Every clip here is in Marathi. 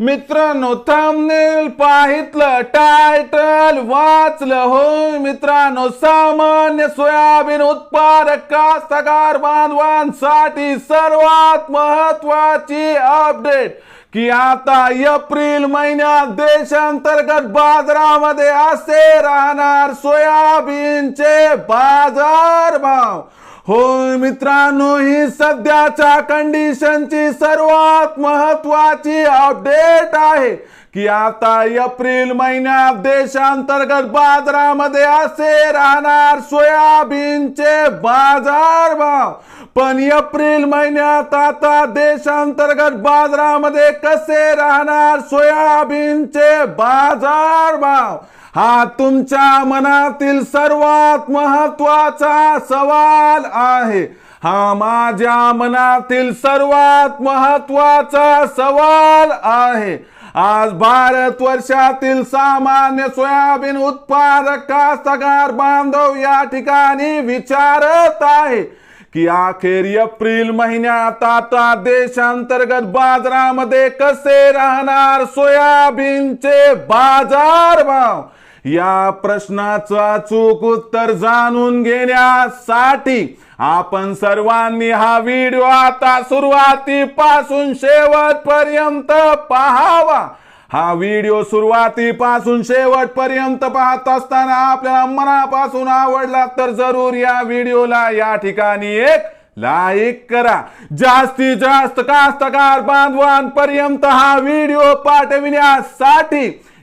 मित्रांनो थांबनेल पाहितलं टायटल वाचलं होय मित्रांनो. सामान्य सोयाबीन उत्पादक कास्तकार बांधवांसाठी सर्वात महत्वाची अपडेट की आता एप्रिल महिन्यात देशांतर्गत बाजारामध्ये असे राहणार सोयाबीनचे बाजार भाव होय मित्रांनो ही सध्याच्या कंडिशनची सर्वात महत्वाची अपडेट आहे की आता एप्रिल महिन्यात देशांतर्गत बाजारामध्ये असे राहणार सोयाबीनचे बाजार भाव. पण एप्रिल महिन्यात आता देशांतर्गत बाजारामध्ये कसे राहणार सोयाबीनचे बाजार भाव? हा तुमच्या मनातील सर्वात महत्त्वाचा सवाल आहे. हा माझ्या मनातील सर्वात महत्त्वाचा सवाल आहे. आज भारत वर्षातील सामान्य सोयाबीन उत्पादक कास्तकार बांधव या ठिकाणी विचारत आहे की अखेर एप्रिल महिन्यात आता देशांतर्गत बाजारामध्ये कसे राहणार सोयाबीनचे बाजार भाव या प्रश्नाचं अचूक उत्तर जाणून घेण्यासाठी आपण सर्वांनी हा व्हिडिओ आता सुरुवातीपासून शेवटपर्यंत पाहावा. हा व्हिडिओ सुरुवातीपासून शेवटपर्यंत पाहत असताना आपल्याला मनापासून आवडला तर जरूर या व्हिडिओला या ठिकाणी एक लाईक करा. जास्तीत जास्त कास्तकार बांधवांपर्यंत हा व्हिडिओ पाठविण्यासाठी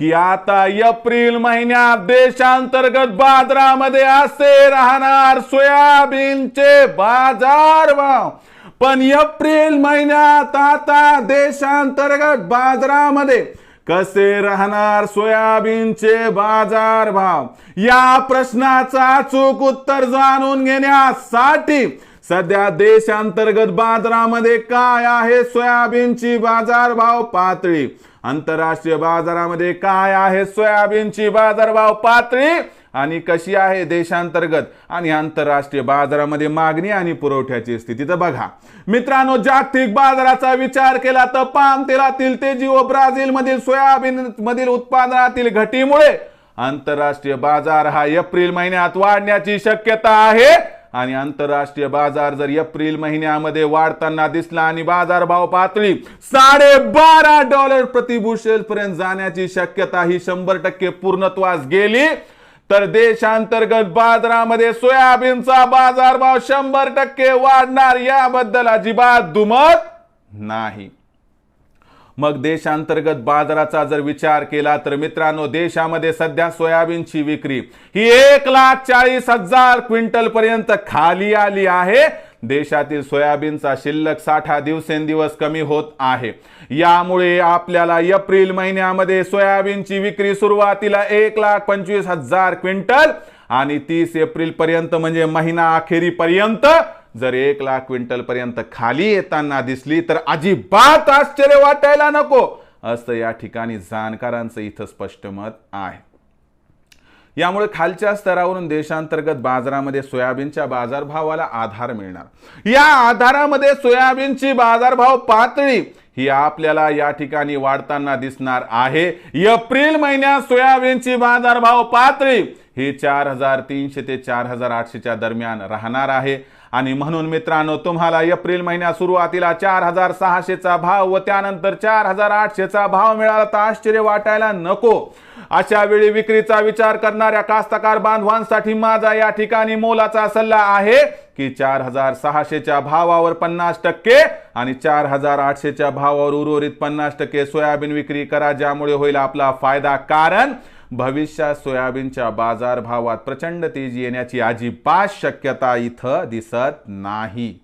की आता एप्रिल महिन्यात देशांतर्गत बाजारामध्ये असे राहणार सोयाबीनचे बाजार भाव. पण एप्रिल महिन्यात आता देशांतर्गत बाजारामध्ये कसे राहणार सोयाबीनचे बाजार भाव? या प्रश्नाचा अचूक उत्तर जाणून घेण्यासाठी सध्या देशांतर्गत बाजारामध्ये काय आहे? सोयाबीनची बाजारभाव पातळी. आंतरराष्ट्रीय बाजारामध्ये काय आहे? सोयाबीनची बाजारभाव पातळी आणि कशी आहे देशांतर्गत? आणि आंतरराष्ट्रीय बाजारामध्ये मागणी आणि पुरवठ्याची स्थिती तर बघा. मित्रांनो जागतिक बाजाराचा विचार केला तर पाम तेलातील तेजी व ब्राझील मधील सोयाबीन मधील उत्पादनातील घटीमुळे आंतरराष्ट्रीय बाजार हा एप्रिल महिन्यात वाढण्याची शक्यता आहे. आणि आंतरराष्ट्रीय बाजार जर एप्रिल महिन्यामध्ये वाढताना दिसला आणि बाजारभाव पातळी साडेबारा डॉलर प्रतिभूषेल पर्यंत जाण्याची शक्यता ही शंभर टक्के पूर्णत्वास गेली तर देशांतर्गत बाजारामध्ये सोयाबीनचा बाजारभाव शंभर टक्के वाढणार याबद्दल अजिबात दुमत नाही. मग देशांतर्गत बाजाराचा जर विचार केला तर मित्रांनो देशामध्ये सध्या सोयाबीनची विक्री ही एक लाख चाळीस हजार क्विंटल पर्यंत खाली आली आहे. देशातील सोयाबीनचा शिल्लक साठा दिवसेंदिवस कमी होत आहे. यामुळे आपल्याला एप्रिल महिन्यामध्ये सोयाबीनची विक्री सुरुवातीला एक लाख पंचवीस हजार क्विंटल आणि तीस एप्रिल पर्यंत म्हणजे महिना अखेरीपर्यंत जर एक लाख क्विंटल पर्यंत खाली येताना दिसली तर अजिबात आश्चर्य वाटायला नको असं या ठिकाणी जाणकारांचं इथं स्पष्ट मत आहे. यामुळे खालच्या स्तरावरून देशांतर्गत बाजारामध्ये सोयाबीनच्या बाजारभावाला आधार मिळणार. या आधारामध्ये सोयाबीनची बाजारभाव पातळी ही आपल्याला या ठिकाणी वाढताना दिसणार आहे. एप्रिल महिन्यात सोयाबीनची बाजारभाव पातळी हे चार हजार तीनशे ते चार हजार आठशेच्या दरम्यान राहणार आहे. आणि म्हणून मित्रांनो तुम्हाला एप्रिल महिन्यात सुरुवातीला चार हजार सहाशेचा भाव व त्यानंतर चार हजार आठशेचा भाव मिळाला तर आश्चर्य वाटायला नको. अशा वेळी विक्रीचा विचार करणाऱ्या कास्तकार बांधवांसाठी माझा या ठिकाणी मोलाचा सल्ला आहे की चार हजार सहाशेच्या भावावर पन्नास टक्के आणि चार हजार आठशेच्या भावावर उर्वरित पन्नास टक्के सोयाबीन विक्री करा ज्यामुळे होईल आपला फायदा. कारण भविष्यात सोयाबीनच्या बाजारभावात प्रचंड तेजी येण्याची अजिबात शक्यता इथं दिसत नाही.